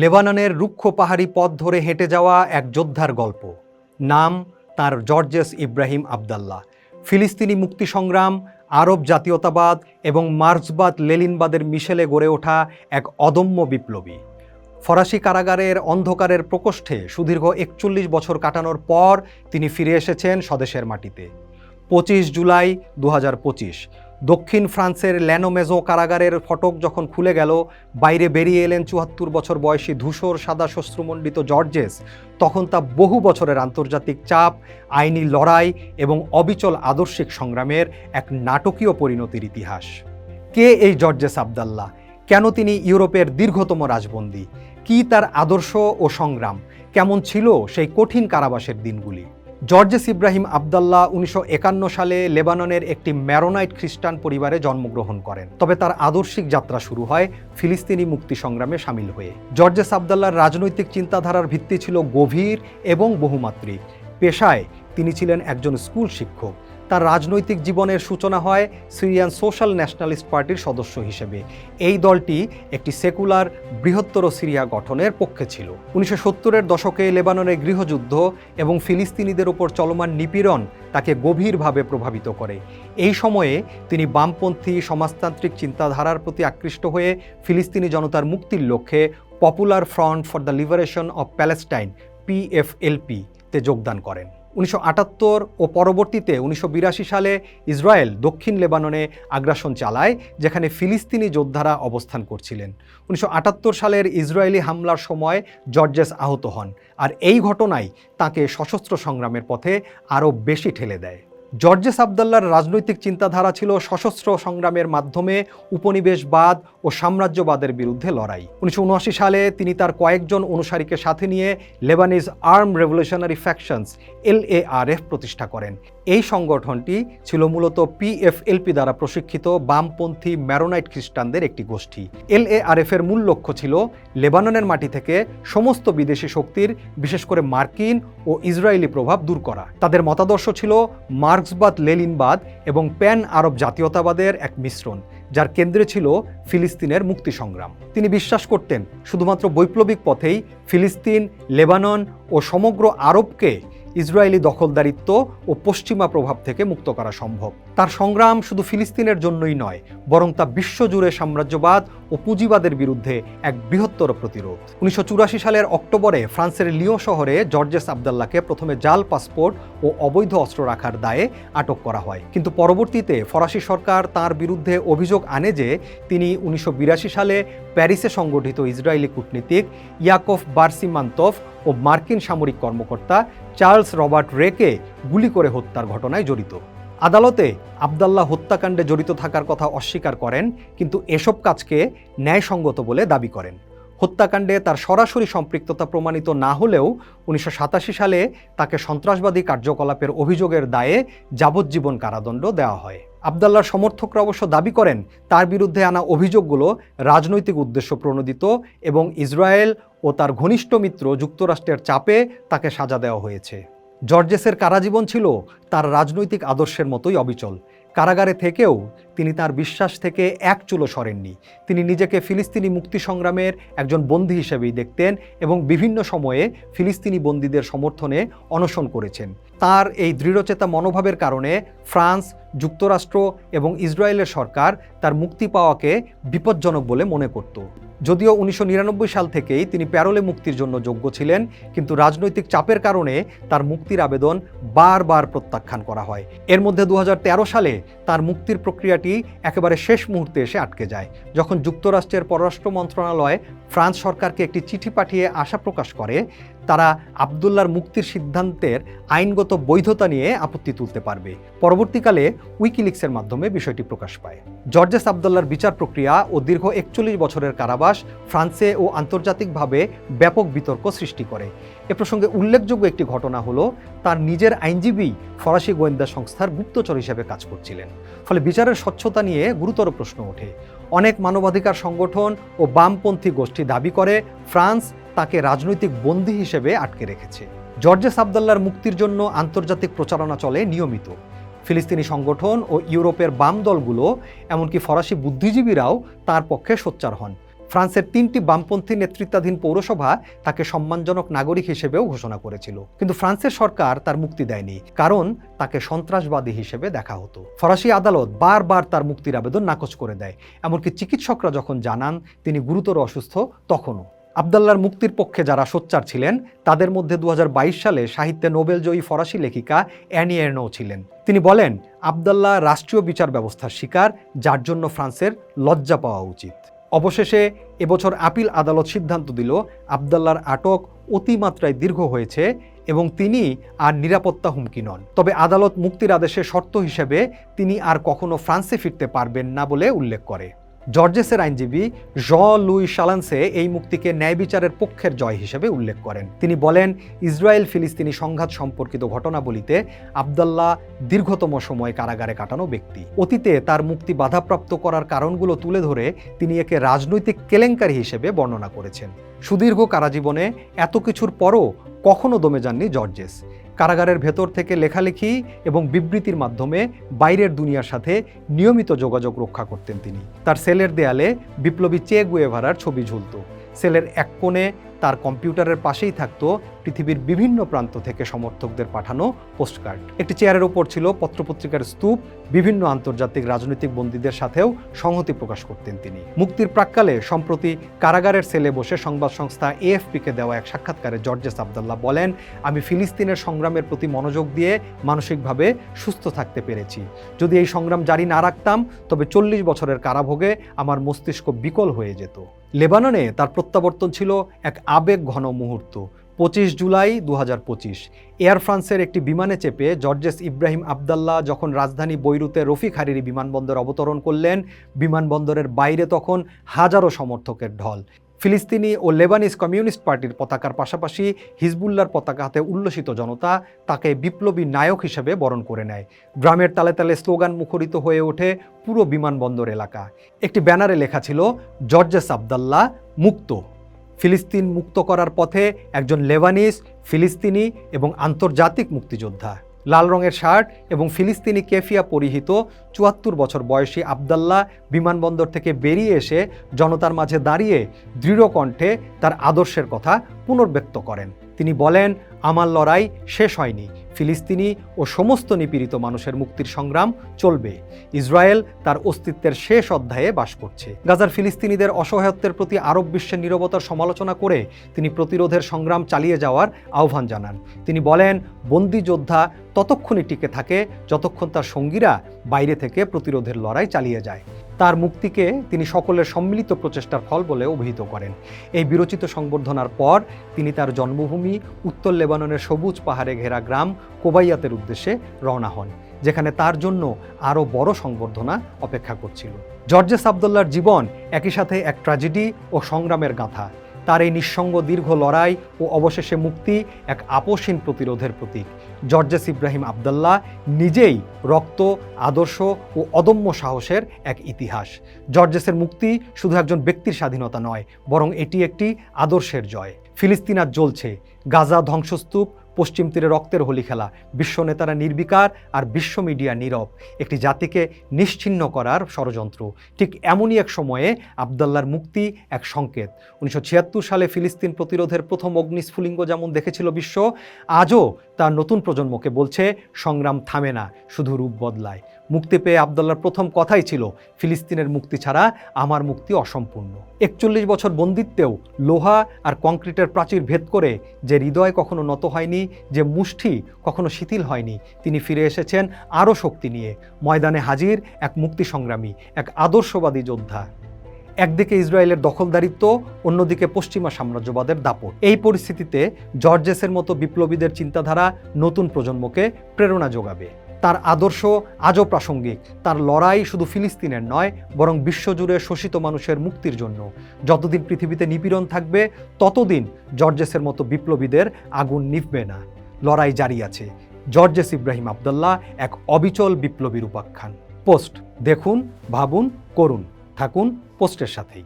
লেবাননের রুক্ষ পাহাড়ি পথ ধরে হেঁটে যাওয়া এক যোদ্ধার গল্প। নাম তার জর্জেস ইব্রাহিম আবদাল্লাহ। ফিলিস্তিনি মুক্তি সংগ্রাম আরব জাতীয়তাবাদ এবং মার্ক্সবাদ লেলিনবাদের মিশেলে গড়ে ওঠা এক অদম্য বিপ্লবী। ফরাসি কারাগারের অন্ধকারের প্রকোষ্ঠে সুদীর্ঘ একচল্লিশ বছর কাটানোর পর তিনি ফিরে এসেছেন স্বদেশের মাটিতে। পঁচিশ জুলাই দু হাজার পঁচিশ দক্ষিণ ফ্রান্সের ল্যানোমেজো কারাগারের ফটক যখন খুলে গেল, বাইরে বেরিয়ে এলেন চুয়াত্তর বছর বয়সী ধূসর সাদা শস্ত্রমণ্ডিত জর্জেস। তখন তা বহু বছরের আন্তর্জাতিক চাপ, আইনি লড়াই এবং অবিচল আদর্শিক সংগ্রামের এক নাটকীয় পরিণতির ইতিহাস। কে এই জর্জেস আবদাল্লাহ? কেন তিনি ইউরোপের দীর্ঘতম রাজবন্দী? কি তার আদর্শ ও সংগ্রাম? কেমন ছিল সেই কঠিন কারাবাসের দিনগুলি? জর্জেস ইব্রাহিম আবদাল্লাহ উনিশশো সালে লেবাননের একটি ম্যারোনাইট খ্রিস্টান পরিবারে জন্মগ্রহণ করেন। তবে তার আদর্শিক যাত্রা শুরু হয় ফিলিস্তিনি মুক্তি সংগ্রামে সামিল হয়ে। জর্জেস আবদাল্লার রাজনৈতিক চিন্তাধারার ভিত্তি ছিল গভীর এবং বহুমাত্রিক। পেশায় তিনি ছিলেন একজন স্কুল শিক্ষক। তার রাজনৈতিক জীবনের সূচনা হয় সিরিয়ান সোশ্যাল ন্যাশনালিস্ট পার্টির সদস্য হিসেবে। এই দলটি একটি সেকুলার, বৃহত্তর সিরিয়া গঠনের পক্ষে ছিল। উনিশশো সত্তরের দশকে লেবাননের গৃহযুদ্ধ এবং ফিলিস্তিনিদের ওপর চলমান নিপীড়ন তাকে গভীরভাবে প্রভাবিত করে। এই সময়ে তিনি বামপন্থী সমাজতান্ত্রিক চিন্তাধারার প্রতি আকৃষ্ট হয়ে ফিলিস্তিনি জনতার মুক্তির লক্ষ্যে Popular Front for the Liberation of Palestine PFLP তে যোগদান করেন। উনিশশো আটাত্তর ও পরবর্তীতে উনিশশো বিরাশি সালে ইসরায়েল দক্ষিণ লেবাননে আগ্রাসন চালায়, যেখানে ফিলিস্তিনি যোদ্ধারা অবস্থান করছিলেন। উনিশশো আটাত্তর সালের ইসরায়েলি হামলার সময় জর্জেস আহত হন, আর এই ঘটনাই তাকে সশস্ত্র সংগ্রামের পথে আরও বেশি ঠেলে দেয়। জর্জেস আবদাল্লার রাজনৈতিক চিন্তাধারা ছিল সশস্ত্র সংগ্রামের মাধ্যমে উপনিবেশবাদ ও সাম্রাজ্যবাদের বিরুদ্ধে লড়াই। উনিশশো উনআশি সালে তিনি তার কয়েকজন অনুসারীকে সাথে নিয়ে Lebanese Arm Revolutionary Factions LARF প্রতিষ্ঠা করেন। এই সংগঠনটি ছিল মূলত পিএফএলপি দ্বারা প্রশিক্ষিত বামপন্থী ম্যারোনাইট খ্রিস্টানদের একটি গোষ্ঠী। এলএআরএফ এর মূল লক্ষ্য ছিল লেবাননের মাটি থেকে সমস্ত বিদেশি শক্তির, বিশেষ করে মার্কিন ও ইসরায়েলি প্রভাব দূর করা। তাদের মতাদর্শ ছিল মার্ক্সবাদ লেলিনবাদ এবং প্যান আরব জাতীয়তাবাদের এক মিশ্রণ, যার কেন্দ্রে ছিল ফিলিস্তিনের মুক্তি সংগ্রাম। তিনি বিশ্বাস করতেন, শুধুমাত্র বৈপ্লবিক পথেই ফিলিস্তিন, লেবানন ও সমগ্র আরবকে ইসরায়েলি দখলদারিত্ব ও পশ্চিমা প্রভাব থেকে মুক্ত করা সম্ভব। তার সংগ্রাম শুধু ফিলিস্তিনের জন্যই নয়, বরং তা বিশ্বজুড়ে সাম্রাজ্যবাদ ও পুঁজিবাদের বিরুদ্ধে এক বৃহত্তর প্রতিরোধ। উনিশশো চুরাশি সালের অক্টোবরে ফ্রান্সের লিও শহরে জর্জেস আবদাল্লাকে প্রথমে জাল, পাসপোর্ট ও অবৈধ অস্ত্র রাখার দায়ে আটক করা হয়। কিন্তু পরবর্তীতে ফরাসি সরকার তার বিরুদ্ধে অভিযোগ আনে যে তিনি উনিশশো বিরাশি সালে প্যারিসে সংগঠিত ইসরায়েলি কূটনীতিক ইয়াকফ বার্সিমান্তফ ও মার্কিন সামরিক কর্মকর্তা চার্লস রবার্ট রেকে গুলি করে হত্যার ঘটনায় জড়িত। আদালতে আবদাল্লাহ হত্যাকাণ্ডে জড়িত থাকার কথা অস্বীকার করেন, কিন্তু এসব কাজকে ন্যায়সঙ্গত বলে দাবি করেন। হত্যাকাণ্ডে তার সরাসরি সম্পৃক্ততা প্রমাণিত না হলেও উনিশশো সাতাশি সালে তাকে সন্ত্রাসবাদী কার্যকলাপের অভিযোগের দায়ে যাবজ্জীবন কারাদণ্ড দেওয়া হয়। আবদাল্লার সমর্থকরা অবশ্য দাবি করেন, তার বিরুদ্ধে আনা অভিযোগগুলো রাজনৈতিক উদ্দেশ্য প্রণোদিত এবং ইসরায়েল ও তার ঘনিষ্ঠ মিত্র যুক্তরাষ্ট্রের চাপে তাকে সাজা দেওয়া হয়েছে। জর্জেসের কারাজীবন ছিল তার রাজনৈতিক আদর্শের মতোই অবিচল। কারাগারে থেকেও তিনি তার বিশ্বাস থেকে এক চুলো সরেননি। তিনি নিজেকে ফিলিস্তিনি মুক্তি সংগ্রামের একজন বন্দী হিসেবেই দেখতেন এবং বিভিন্ন সময়ে ফিলিস্তিনি বন্দীদের সমর্থনে অনশন করেছেন। তার এই দৃঢ়চেতা মনোভাবের কারণে ফ্রান্স, যুক্তরাষ্ট্র এবং ইসরায়েলের সরকার তার মুক্তি পাওয়াকে বিপজ্জনক বলে মনে করত। যদিও উনিশশো নিরানব্বই সাল থেকেই তিনি প্যারোলে মুক্তির জন্য যোগ্য ছিলেন, কিন্তু রাজনৈতিক চাপের কারণে তার মুক্তির আবেদন বারবার প্রত্যাখ্যান করা হয়। এর মধ্যে দু সালে তার মুক্তির প্রক্রিয়াটি একেবারে শেষ মুহূর্তে এসে আটকে যায়, যখন যুক্তরাষ্ট্রের পররাষ্ট্র মন্ত্রণালয় ফ্রান্স সরকারকে একটি চিঠি পাঠিয়ে আশা প্রকাশ করে, তারা আবদুল্লার মুক্তির সিদ্ধান্তের আইনগত বৈধতা নিয়ে আপত্তি তুলতে পারবে। পরবর্তীকালে উইকিলিক্সের মাধ্যমে বিষয়টি প্রকাশ পায়। জর্জেস আবদুল্লার বিচার প্রক্রিয়া ও দীর্ঘ একচল্লিশ বছরের কারাবাস ফ্রান্সে ও আন্তর্জাতিকভাবে ব্যাপক বিতর্ক সৃষ্টি করে। এ প্রসঙ্গে উল্লেখযোগ্য একটি ঘটনা হলো, তার নিজের আইনজীবী ফরাসি গোয়েন্দা সংস্থার গুপ্তচর হিসেবে কাজ করছিলেন। ফলে বিচারের স্বচ্ছতা নিয়ে গুরুতর প্রশ্ন ওঠে। অনেক মানবাধিকার সংগঠন ও বামপন্থী গোষ্ঠী দাবি করে, ফ্রান্স তাকে রাজনৈতিক বন্দী হিসেবে আটকে রেখেছে। জর্জেস আবদাল্লার মুক্তির জন্য আন্তর্জাতিক প্রচারণা চলে নিয়মিত। ফিলিস্তিনি সংগঠন ও ইউরোপের বাম দলগুলো, এমনকি ফরাসি বুদ্ধিজীবীরাও তার পক্ষে সোচ্চার হন। ফ্রান্সের তিনটি বামপন্থী নেতৃত্বাধীন পৌরসভা তাকে সম্মানজনক নাগরিক হিসেবেও ঘোষণা করেছিল। কিন্তু ফ্রান্সের সরকার তার মুক্তি দেয়নি, কারণ তাকে সন্ত্রাসবাদী হিসেবে দেখা হতো। ফরাসি আদালত বারবার তার মুক্তির আবেদন নাকচ করে দেয়, এমনকি চিকিৎসকরা যখন জানান তিনি গুরুতর অসুস্থ, তখনও। আবদাল্লার মুক্তির পক্ষে যারা সোচ্চার ছিলেন, তাদের মধ্যে দু হাজার বাইশ সালে সাহিত্যে নোবেলজয়ী ফরাসি লেখিকা অ্যানি এর্নো ছিলেন। তিনি বলেন, আবদাল্লাহ রাষ্ট্রীয় বিচার ব্যবস্থার শিকার, যার জন্য ফ্রান্সের লজ্জা পাওয়া উচিত। অবশেষে এবছর আপিল আদালত সিদ্ধান্ত দিল, আবদাল্লার আটক অতিমাত্রায় দীর্ঘ হয়েছে এবং তিনি আর নিরাপত্তা হুমকি নন। তবে আদালত মুক্তির আদেশে শর্ত হিসেবে তিনি আর কখনো ফ্রান্সে ফিরতে পারবেন না বলে উল্লেখ করে। জর্জেসের আইনজীবী জ লুই শালান্সে এই মুক্তিকে ন্যায় বিচারের পক্ষের জয় হিসেবে উল্লেখ করেন। তিনি বলেন ইসরায়েল ফিলিস্তিনি সংঘাত সম্পর্কিত ঘটনাবলিতে আবদাল্লাহ দীর্ঘতম সময় কারাগারে কাটানো ব্যক্তি। অতীতে তার মুক্তি বাধাপ্রাপ্ত করার কারণগুলো তুলে ধরে তিনি একে রাজনৈতিক কেলেঙ্কারি হিসেবে বর্ণনা করেছেন। সুদীর্ঘ কারাজীবনে এত কিছুর পরও কখনো দমে যাননি জর্জেস। কারাগারের ভেতর থেকে লেখালেখি এবং বিবৃতির মাধ্যমে বাইরের দুনিয়ার সাথে নিয়মিত যোগাযোগ রক্ষা করতেন তিনি। তার সেলের দেয়ালে বিপ্লবী চে গুয়েভারার ছবি ঝুলত। সেলের এক কোণে তার কম্পিউটারের পাশেই থাকতো পৃথিবীর বিভিন্ন প্রান্ত থেকে সমর্থকদের পাঠানো পোস্টকার্ড। একটি চেয়ারের ওপর ছিল পত্রপত্রিকার স্তূপ, বিভিন্ন আন্তর্জাতিক রাজনৈতিক বন্দীদের সাথেও সংহতি প্রকাশ করতেন তিনি। মুক্তির প্রাক্কালে সম্প্রতি কারাগারের সেলে বসে সংবাদ সংস্থা এএফপিকে দেওয়া এক সাক্ষাৎকারে জর্জেস আবদাল্লাহ বলেন, আমি ফিলিস্তিনের সংগ্রামের প্রতি মনোযোগ দিয়ে মানসিকভাবে সুস্থ থাকতে পেরেছি। যদি এই সংগ্রাম জারি না রাখতাম, তবে চল্লিশ বছরের কারাভোগে আমার মস্তিষ্ক বিকল হয়ে যেত। লেবাননে তার প্রত্যাবর্তন ছিল এক আবেগ ঘন মুহূর্ত, পঁচিশ জুলাই দু হাজার পঁচিশ। এয়ার ফ্রান্সের একটি বিমানে চেপে জর্জেস ইব্রাহিম আবদাল্লাহ যখন রাজধানী বৈরুতে রফিক হারিরি বিমানবন্দর অবতরণ করলেন, বিমানবন্দরের বাইরে তখন হাজারো সমর্থকের ঢল। ফিলিস্তিনি ও লেবানিস কমিউনিস্ট পার্টির পতাকার পাশাপাশি হিজবুল্লার পতাকা হাতে উল্লসিত জনতা তাকে বিপ্লবী নায়ক হিসেবে বরণ করে নেয়। গ্রামের তালে তালে স্লোগান মুখরিত হয়ে ওঠে পুরো বিমানবন্দর এলাকা। একটি ব্যানারে লেখা ছিল, জর্জেস আবদাল্লাহ মুক্ত। ফিলিস্তিন মুক্ত করার পথে একজন লেবানিস ফিলিস্তিনি এবং আন্তর্জাতিক মুক্তিযোদ্ধা। লাল রঙের শার্ট এবং ফিলিস্তিনি কেফিয়া পরিহিত চুয়াত্তর বছর বয়সী আবদাল্লাহ বিমানবন্দর থেকে বেরিয়ে এসে জনতার মাঝে দাঁড়িয়ে দৃঢ় কণ্ঠে তার আদর্শের কথা পুনর্ব্যক্ত করেন। তিনি বলেন, আমার লড়াই শেষ হয়নি। ফিলিস্তিনি ও সমস্ত নিপীড়িত মানুষের মুক্তির সংগ্রাম চলবে। ইসরায়েল তার অস্তিত্বের শেষ অধ্যায়ে বাস করছে। গাজার ফিলিস্তিনিদের অসহায়ত্বের প্রতি আরব বিশ্বের নিরবতার সমালোচনা করে তিনি প্রতিরোধের সংগ্রাম চালিয়ে যাওয়ার আহ্বান জানান। তিনি বলেন, বন্দি যোদ্ধা ততক্ষণই টিকে থাকে যতক্ষণ তার সঙ্গীরা বাইরে থেকে প্রতিরোধের লড়াই চালিয়ে যায়। তার মুক্তিকে তিনি সকলের সম্মিলিত প্রচেষ্টার ফল বলে অভিহিত করেন। এই বিরচিত সংবর্ধনার পর তিনি তার জন্মভূমি উত্তর লেবাননের সবুজ পাহাড়ে ঘেরা গ্রাম কোবাইয়াতের উদ্দেশ্যে রওনা হন, যেখানে তার জন্য আরও বড় সংবর্ধনা অপেক্ষা করছিল। জর্জেস আবদুল্লার জীবন একই সাথে এক ট্র্যাজেডি ও সংগ্রামের গাথা। তার এই নিঃসঙ্গ দীর্ঘ লড়াই ও অবশেষে মুক্তি এক আপোষহীন প্রতিরোধের প্রতীক। জর্জেস ইব্রাহিম আবদাল্লাহ নিজেই রক্ত, আদর্শ ও অদম্য সাহসের এক ইতিহাস। জর্জেসের মুক্তি শুধু একজন ব্যক্তির স্বাধীনতা নয়, বরং এটি একটি আদর্শের জয়। ফিলিস্তিন আর জ্বলছে। গাজা ধ্বংসস্তূপ পশ্চিম তীরে রক্তের হোলি খেলা। বিশ্ব নেতারা নির্বিকার আর বিশ্ব মিডিয়া নীরব। একটি জাতিকে নিশ্চিহ্ন করার ষড়যন্ত্র। ঠিক এমনই এক সময়ে আবদাল্লার মুক্তি এক সংকেত। উনিশশো ছিয়াত্তর সালে ফিলিস্তিন প্রতিরোধের প্রথম অগ্নিস্ফুলিঙ্গ যেমন দেখেছিল বিশ্ব, আজও তার নতুন প্রজন্মকে বলছে, সংগ্রাম থামে না, শুধু রূপ বদলায়। মুক্তি পেয়ে আবদুল্লার প্রথম কথাই ছিল, ফিলিস্তিনের মুক্তি ছাড়া আমার মুক্তি অসম্পূর্ণ। একচল্লিশ বছর বন্দিত্বেও লোহা আর কংক্রিটের প্রাচীর ভেদ করে যে হৃদয় কখনো নত হয়নি যে মুষ্টি কখনো শিথিল হয়নি, তিনি ফিরে এসেছেন আরও শক্তি নিয়ে। ময়দানে হাজির এক মুক্তি সংগ্রামী এক আদর্শবাদী যোদ্ধা। একদিকে ইসরায়েলের দখলদারিত্ব, অন্যদিকে পশ্চিমা সাম্রাজ্যবাদের দাপট। এই পরিস্থিতিতে জর্জেসের মতো বিপ্লবীদের চিন্তাধারা নতুন প্রজন্মকে প্রেরণা যোগাবে। তার আদর্শ আজও প্রাসঙ্গিক। তার লড়াই শুধু ফিলিস্তিনের নয়, বরং বিশ্বজুড়ে শোষিত মানুষের মুক্তির জন্য। যতদিন পৃথিবীতে নিপীড়ন থাকবে, ততদিন জর্জেসের মতো বিপ্লবীদের আগুন নিভবে না। লড়াই জারি আছে। জর্জেস ইব্রাহিম আবদুল্লাহ এক অবিচল বিপ্লবীর উপাখ্যান পোস্ট, দেখুন, ভাবুন, করুন, থাকুন, পোস্টের সাথেই।